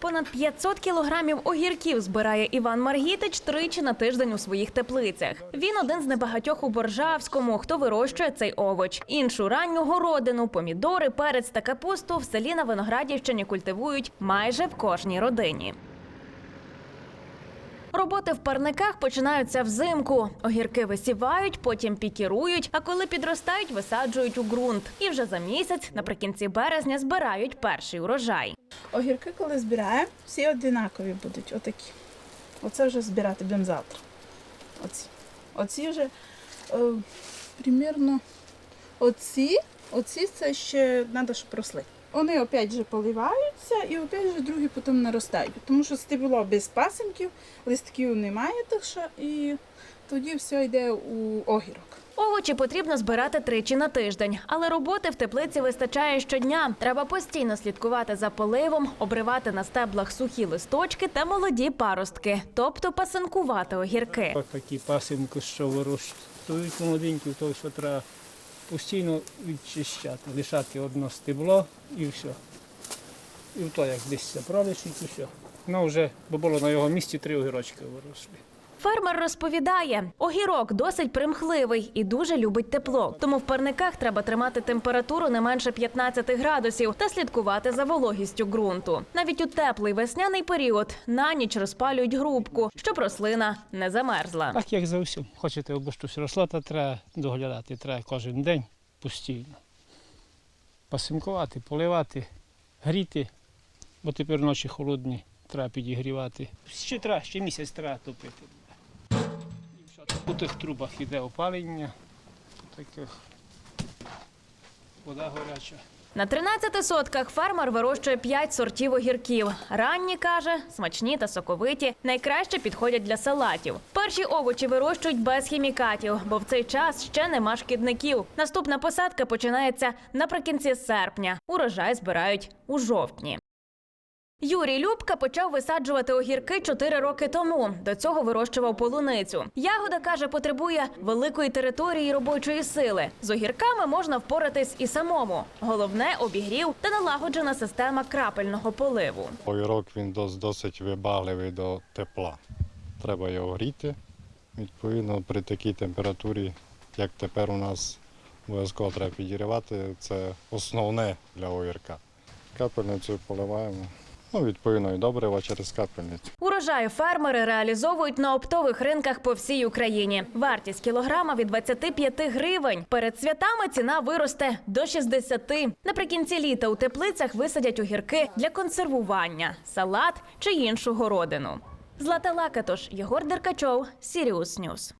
Понад 500 кілограмів огірків збирає Іван Маргітич тричі на тиждень у своїх теплицях. Він один з небагатьох у Боржавському, хто вирощує цей овоч. Іншу ранню городину, помідори, перець та капусту в селі на Виноградівщині культивують майже в кожній родині. Роботи в парниках починаються взимку. Огірки висівають, потім пікірують, а коли підростають, висаджують у ґрунт. І вже за місяць, наприкінці березня, збирають перший урожай. Огірки, коли збираємо, всі одинакові будуть. Отакі. Оце вже збирати будемо завтра. Оці. Оці вже е, примірно оці, оці це ще треба, щоб росли. Вони опять же поливаються і опять же другі потім наростають. Тому що стебло без пасинків, листків немає, так що і тоді все йде у огірок. Овочі потрібно збирати тричі на тиждень, але роботи в теплиці вистачає щодня. Треба постійно слідкувати за поливом, обривати на стеблах сухі листочки та молоді паростки, тобто пасинкувати огірки. Ось такі пасинки, що вирощують молоденькі, то що треба постійно відчищати, лишати одно стебло і все. І в то як десь заправиш і все. Ну вже, бо було на його місці три огірочки виросли. Фермер розповідає, огірок досить примхливий і дуже любить тепло. Тому в парниках треба тримати температуру не менше 15 градусів та слідкувати за вологістю ґрунту. Навіть у теплий весняний період на ніч розпалюють грубку, щоб рослина не замерзла. Так як за всім. Хочете, аби щось росло, то треба доглядати, треба кожен день постійно. Пасинкувати, поливати, гріти, бо тепер ночі холодні, треба підігрівати. Ще треба, ще місяць треба топити. У тих трубах йде опалення, таких вода гаряча. На 13 сотках фермер вирощує 5 сортів огірків. Ранні каже, смачні та соковиті, найкраще підходять для салатів. Перші овочі вирощують без хімікатів, бо в цей час ще нема шкідників. Наступна посадка починається наприкінці серпня. Урожай збирають у жовтні. Юрій Любка почав висаджувати огірки 4 роки тому. До цього вирощував полуницю. Ягода каже, потребує великої території і робочої сили. З огірками можна впоратись і самому. Головне обігрів та налагоджена система крапельного поливу. Огірок він дос- досить вибагливий до тепла. Треба його гріти. Відповідно, при такій температурі, як тепер у нас обов'язково треба підігрівати, це основне для огірка. Капельницю поливаємо. Ну, відповідно, і добрива через капельницю. Урожай фермери реалізовують на оптових ринках по всій Україні. Вартість кілограма від 25 гривень. Перед святами ціна виросте до 60. Наприкінці літа у теплицях висадять огірки для консервування, салат чи іншу городину. Злата Лакатош, Єгор Деркачов, Сіріус Ньюс.